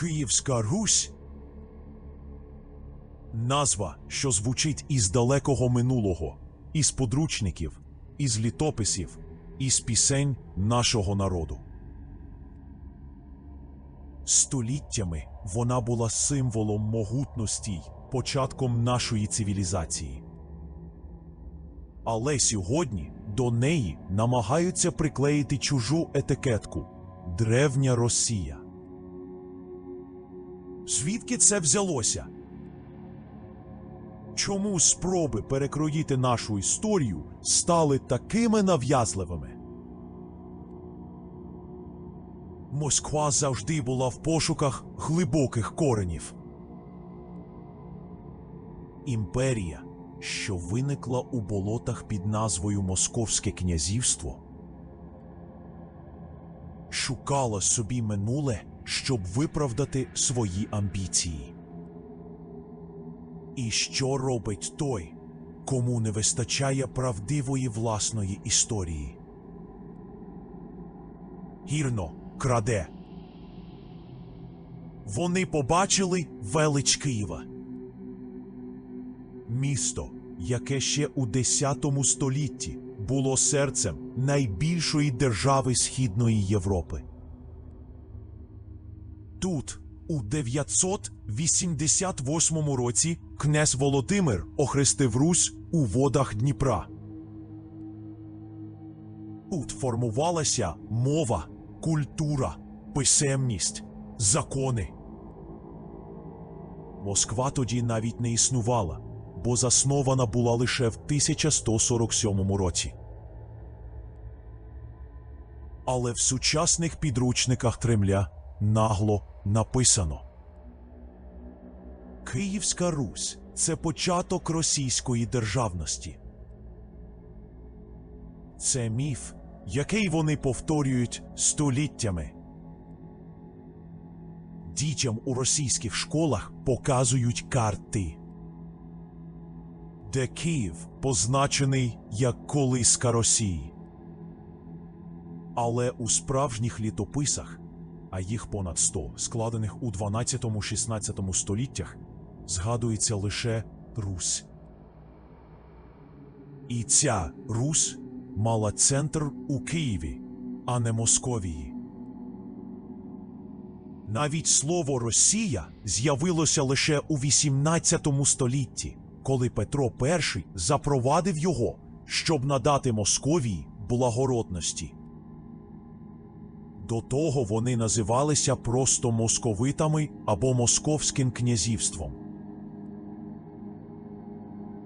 Київська Русь назва, що звучить із далекого минулого, із подручників, із літописів, із пісень нашого народу. Століттями вона була символом могутності, й початком нашої цивілізації. Але сьогодні до неї намагаються приклеїти чужу етикетку Древня Росія. Звідки це взялося? Чому спроби перекроїти нашу історію стали такими нав'язливими? Москва завжди була в пошуках глибоких коренів. Імперія, що виникла у болотах під назвою Московське князівство, шукала собі минуле, щоб виправдати свої амбіції. І що робить той, кому не вистачає правдивої власної історії? Гірно краде. Вони побачили велич Києва. Місто, яке ще у X столітті було серцем найбільшої держави Східної Європи. Тут, у 988 році, князь Володимир охрестив Русь у водах Дніпра. Тут формувалася мова, культура, писемність, закони. Москва тоді навіть не існувала, бо заснована була лише в 1147 році. Але в сучасних підручниках Кремля нагло написано. Київська Русь це початок російської державності. Це міф, який вони повторюють століттями. Дітям у російських школах показують карти, де Київ позначений як колиска Росії. Але у справжніх літописах, а їх понад 100, складених у 12-16 століттях, згадується лише Русь. І ця Русь мала центр у Києві, а не Московії. Навіть слово Росія з'явилося лише у 18 столітті, коли Петро І запровадив його, щоб надати Московії благородності. До того вони називалися просто московитами або Московським князівством.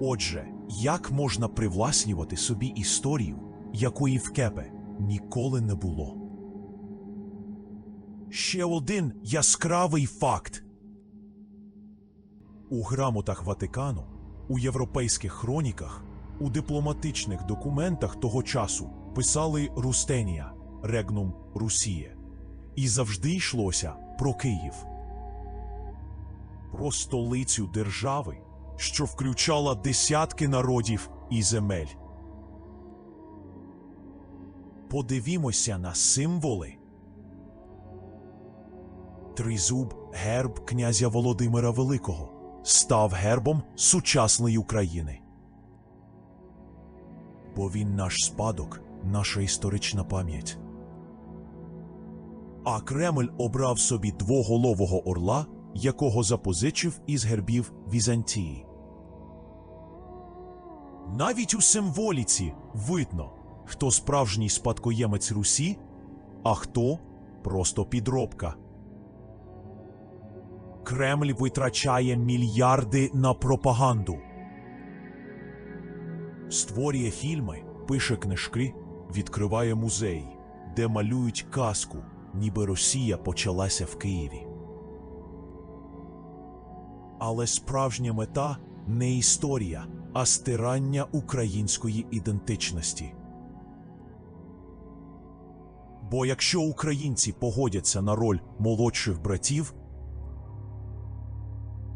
Отже, як можна привласнювати собі історію, якої в Кепе ніколи не було? Ще один яскравий факт. У грамотах Ватикану, у європейських хроніках, у дипломатичних документах того часу писали Рустенія, Регнум Русіє. І завжди йшлося про Київ. Про столицю держави, що включала десятки народів і земель. Подивімося на символи. Тризуб герб князя Володимира Великого став гербом сучасної України. Бо він наш спадок, наша історична пам'ять. А Кремль обрав собі двоголового орла, якого запозичив із гербів Візантії. Навіть у символіці видно, хто справжній спадкоємець Русі, а хто просто підробка. Кремль витрачає мільярди на пропаганду. Створює фільми, пише книжки, відкриває музеї, де малюють казку, ніби Росія почалася в Києві. Але справжня мета не історія, а стирання української ідентичності. Бо якщо українці погодяться на роль молодших братів,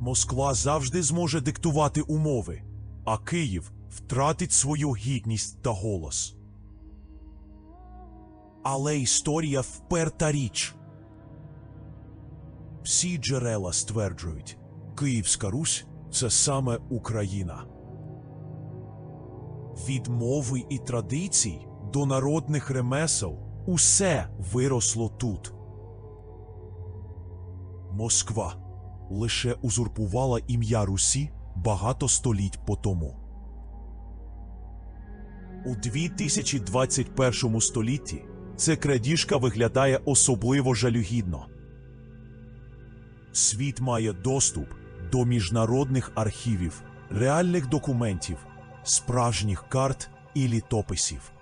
Москва завжди зможе диктувати умови, а Київ втратить свою гідність та голос. Але історія вперта річ. Всі джерела стверджують, Київська Русь це саме Україна. Від мови і традицій до народних ремесел усе виросло тут. Москва лише узурпувала ім'я Русі багато століть по тому. У 2021 столітті ця крадіжка виглядає особливо жалюгідно. Світ має доступ до міжнародних архівів, реальних документів, справжніх карт і літописів.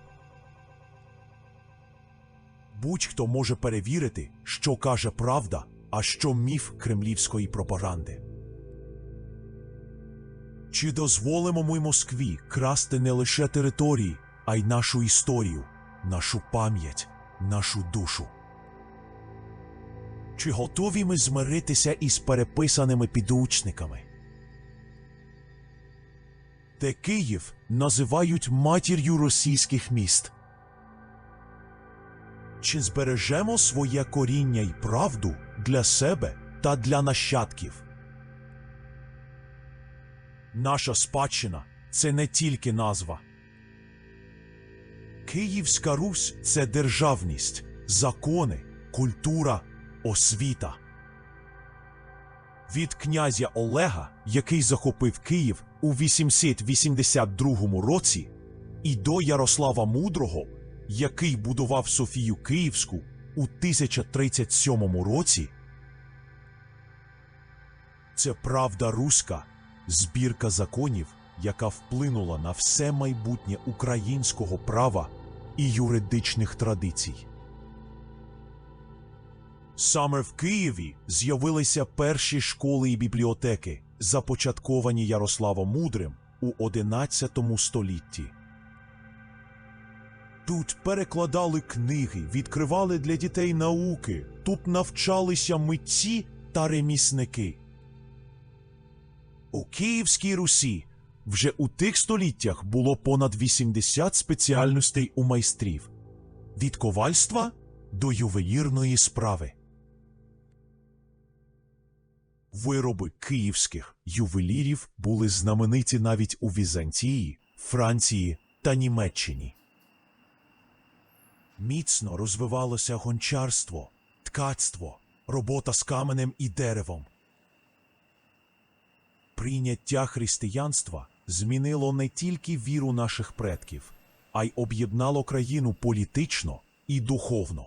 Будь-хто може перевірити, що каже правда, а що міф кремлівської пропаганди. Чи дозволимо ми Москві красти не лише території, а й нашу історію, нашу пам'ять, нашу душу? Чи готові ми змиритися із переписаними підручниками? Де Київ називають матір'ю російських міст? Чи збережемо своє коріння й правду для себе та для нащадків? Наша спадщина це не тільки назва. Київська Русь це державність, закони, культура, освіта. Від князя Олега, який захопив Київ у 882 році, і до Ярослава Мудрого, який будував Софію Київську у 1037 році. Це правда руська, збірка законів, яка вплинула на все майбутнє українського права і юридичних традицій. Саме в Києві з'явилися перші школи і бібліотеки, започатковані Ярославом Мудрим у XI столітті. Тут перекладали книги, відкривали для дітей науки, тут навчалися митці та ремісники. У Київській Русі вже у тих століттях було понад 80 спеціальностей у майстрів від ковальства до ювелірної справи. Вироби київських ювелірів були знамениті навіть у Візантії, Франції та Німеччині. Міцно розвивалося гончарство, ткацтво, робота з каменем і деревом. Прийняття християнства змінило не тільки віру наших предків, а й об'єднало країну політично і духовно.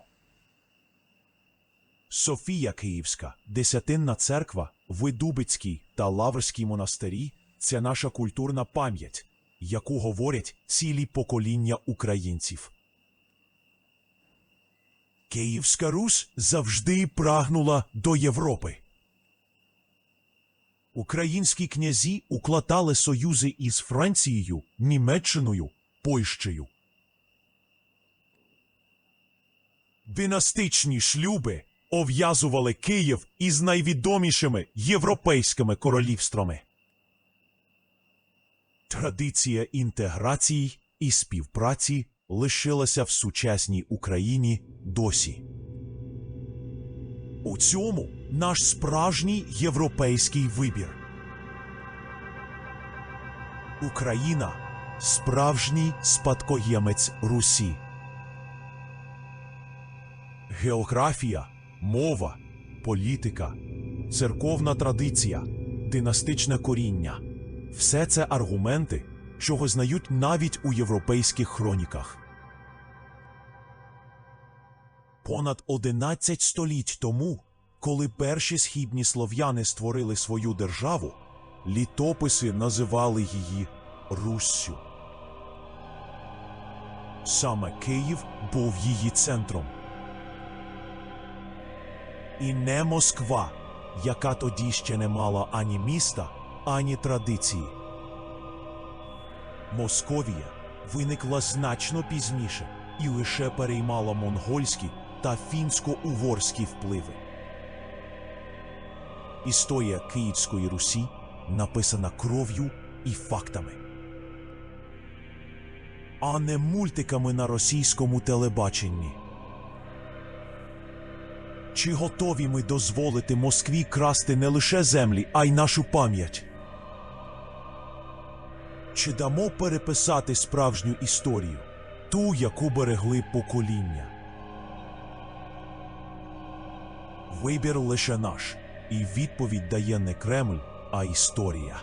Софія Київська, Десятинна церква, Видубицький та Лаврський монастирі це наша культурна пам'ять, яку говорять цілі покоління українців. Київська Русь завжди прагнула до Європи. Українські князі укладали союзи із Францією, Німеччиною, Польщею. Династичні шлюби ов'язували Київ із найвідомішими європейськими королівствами. Традиція інтеграції і співпраці лишилася в сучасній Україні досі. У цьому наш справжній європейський вибір. Україна справжній спадкоємець Русі. Географія, мова, політика, церковна традиція, династичне коріння все це аргументи, чого знають навіть у європейських хроніках. Понад 11 століть тому, коли перші східні слов'яни створили свою державу, літописи називали її Руссю. Саме Київ був її центром. І не Москва, яка тоді ще не мала ані міста, ані традиції. Московія виникла значно пізніше і лише переймала монгольські та фінсько-угорські впливи. Історія Київської Русі написана кров'ю і фактами, а не мультиками на російському телебаченні. Чи готові ми дозволити Москві красти не лише землі, а й нашу пам'ять? Чи дамо переписати справжню історію, ту, яку берегли покоління? Вибір лише наш, і відповідь дає не Кремль, а історія.